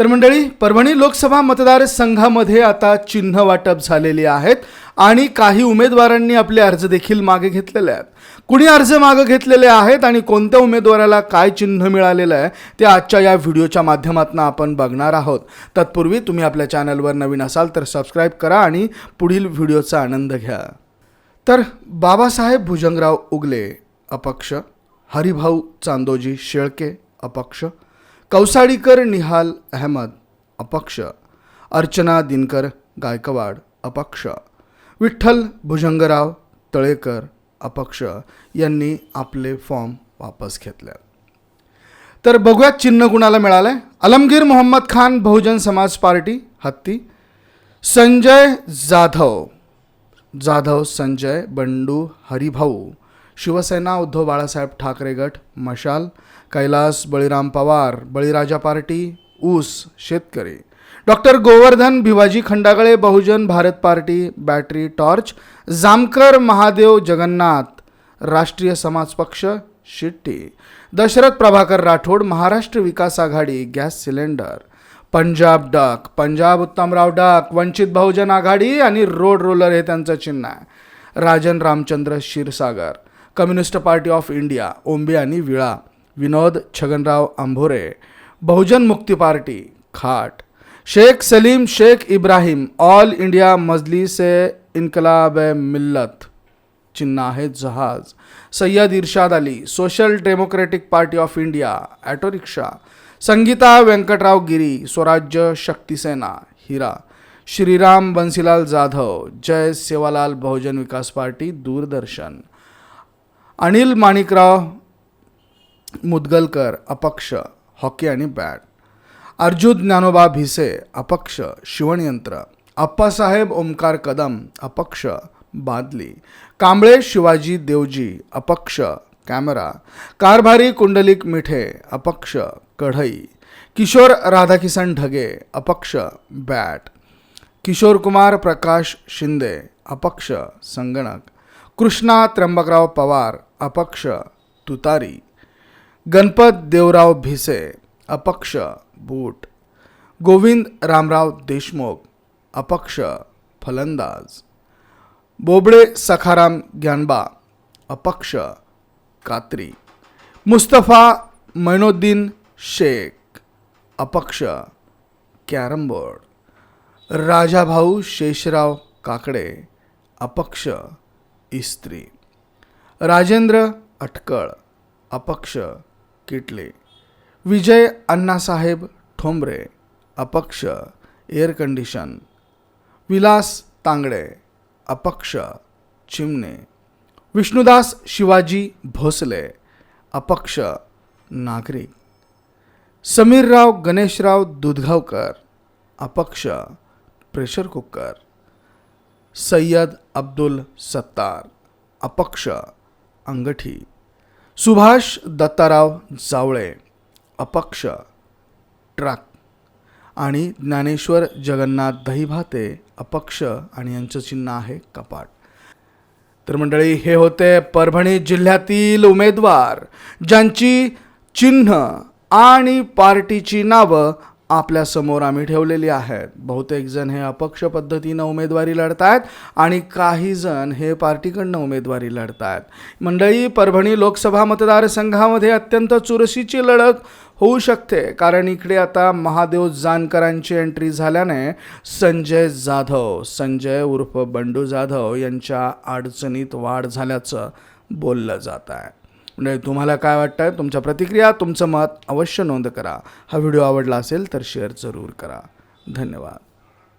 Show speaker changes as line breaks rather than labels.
तर मंडळी परभणी लोकसभा मतदारसंघामध्ये आता चिन्ह वाटप झालेली आहेत आणि काही उमेदवारांनी आपले अर्ज देखील मागे घेतलेले आहेत. कुणी अर्ज मागे घेतलेले आहेत आणि कोणत्या उमेदवाराला काय चिन्ह मिळालेलं आहे ते आजच्या या व्हिडिओच्या माध्यमातून आपण बघणार आहोत. तत्पूर्वी तुम्ही आपल्या चॅनलवर नवीन असाल तर सबस्क्राईब करा आणि पुढील व्हिडिओचा आनंद घ्या. तर बाबासाहेब भुजंगराव उगले अपक्ष. हरिभाऊ चांदोजी शेळके अपक्ष. कौसाडीकर निहाल अहमद अपक्ष अर्चना दिनकर गायकवाड अपक्ष विठ्ठल भुजंगराव तळेकर अपक्ष यांनी आपले फॉर्म वापस घेतले. तर बघूयात चिन्ह कुणाला मिळालंय. अलमगीर मोहम्मद खान बहुजन समाज पार्टी हत्ती. संजय जाधव. जाधव संजय बंडू हरिभाऊ. शिवसेना उद्धव बाळासाहेब ठाकरे गट मशाल कैलास बळीराम पवार बळीराजा पार्टी ऊस शेतकरी. Doctor Govardhan Bhivaji Khandagale Bahujan Bharat party battery torch Jamkar Mahadev Jagannath Rashtriya Samaj Paksha शिट्टी. Dashrath Prabhakar Rathod Maharashtra Vikas Aghadi gas cylinder. Punjab Dak Panjab Uttamrao Dak Vanchit बहुजन आघाडी आणि रोड रोलर हे त्यांचं चिन्ह आहे. Rajan Ramchandra Kshirsagar. Communist party of India ओंबियानी आणि विळा Vinod Chhaganrao Ambhore Bahujan Mukti party खाट Shaikh Salim Shaikh Ibrahim all India Majlis se Inquilab Millat चिन्ह आहे जहाज Sayyad Irshad Ali social democratic party of India auto rickshaw Sangeeta Vyankatrao Giri Swarajya Shaktisena Hira Shriram Bansilal Jadhav Jai Sevalal Bahujan Vikas party दूरदर्शन। अनिल माणिकराव, मुदगलकर, अपक्ष, हॉकी आणि बॅट. अर्जुन ज्ञानोबा भिसे, अपक्ष, शिवणयंत्र. अप्पासाहेब ओमकार कदम, अपक्ष, बादली. कांबळे, शिवाजी देवजी, अपक्ष, कॅमेरा. कारभारी कुंडलिक मिठे, अपक्ष, कढई. किशोर राधाकिसन ढगे, अपक्ष, बॅट. किशोर कुमार प्रकाश शिंदे, अपक्ष, संगणक. कृष्णा त्र्यंबकराव पवार अपक्ष तुतारी. गणपत देवराव भिसे अपक्ष बूट. गोविंद रामराव देशमुख अपक्ष फलंदाज. बोबडे सखाराम ग्यानबा अपक्ष कात्री. मुस्तफा मैनोद्दीन शेख अपक्ष कॅरम बोर्ड राजाभाऊ शेषराव काकडे अपक्ष इस्त्री. राजेंद्र अटकळ अपक्ष किटले. विजय अण्णासाहेब ठोंबरे अपक्ष एअर कंडिशन. विलास तांगडे अपक्ष चिमणे. विष्णुदास शिवाजी भोसले अपक्ष नागरिक. समीरराव गणेशराव दुधगावकर अपक्ष प्रेशर कुकर. सय्यद अब्दुल सत्तार अपक्ष अंगठी. सुभाष दत्ताराव जावळे अपक्ष ट्रक. आणि ज्ञानेश्वर जगन्नाथ दहीभाते अपक्ष आणि यांचं चिन्ह आहे कपाट. तर मंडळी हे होते परभणी जिल्ह्यातील उमेदवार ज्यांची चिन्ह आणि पार्टीची नावं आपल्यासमोर आम्ही ठेवलेली आहेत. बहुतेक जण हे अपक्ष पद्धतीनं उमेदवारी लढत आहेत आणि काही जण हे पार्टीकडनं उमेदवारी लढत आहेत मंडळी परभणी लोकसभा मतदारसंघामध्ये अत्यंत चुरशीची लढत होऊ शकते कारण इकडे आता महादेव जानकरांची एंट्री झाल्याने संजय जाधव संजय उर्फ बंडू जाधव यांच्या अडचणीत वाढ झाल्याचं बोललं जात आहे. म्हणजे तुम्हाला काय वाटतं तुमच्या प्रतिक्रिया तुमचं मत अवश्य नोंद करा. हा व्हिडिओ आवडला असेल तर शेअर जरूर करा. धन्यवाद.